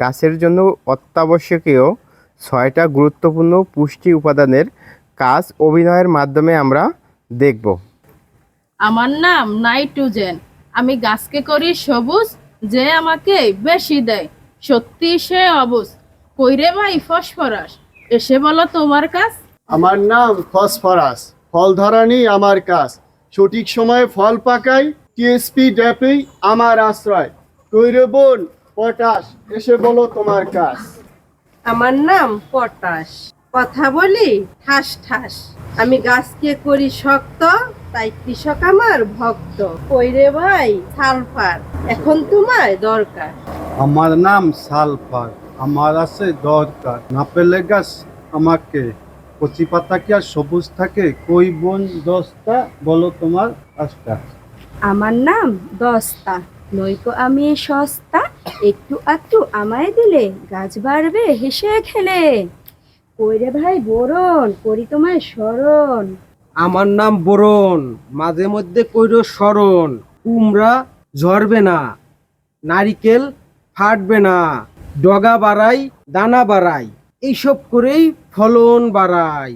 গাছের জন্য অত্যাবশ্যকীয় ছয়টা গুরুত্বপূর্ণ পুষ্টি উপাদানের কাজ অভিনয়ের মাধ্যমে আমরা দেখব। আমার নাম নাইট্রোজেন। আমি গাছকে করি সবুজ যে আমাকে বেশি দেয়। সত্যি সে অবুজ। কইরে ভাই ফসফরাস এসে বলো তোমার কাজ। আমার নাম ফসফরাস ফল ধরানি আমার কাজ। সঠিক সময়ে ফল পাকাই টিএসপি ড্যাপেই আমার আশ্রয়। তৈরে বোন পটাশ এসে বলো তোমার কাজ। আমার নাম পটাশ। কথা বলি ঠাস ঠাস। আমি গাছকে করি শক্ত তাই কৃষক আমার ভক্ত। কইরে ভাই সালফার। এখন তোমায় দরকার। আমার নাম সালফার আমার আছে দরকার। না পেলে গাছ আমাকে কচি পাতা কি আর সবুজ থাকে? কই বোন দশটা বলো তোমার কাজটা। আমার নাম দস্তা নয়তো আমি সস্তা একটু আধটু আমায় দিলে গাছ বাড়বে হেসে খেলে কইরে ভাই বরণ করি তোমায় স্মরণ। আমার নাম বরণ মাঝে মধ্যে কইর স্মরণ। কুমড়া ঝরবে না, নারিকেল ফাটবে না, ডগা বাড়াই, দানা বাড়াই, এইসব করেই ফলন বাড়াই।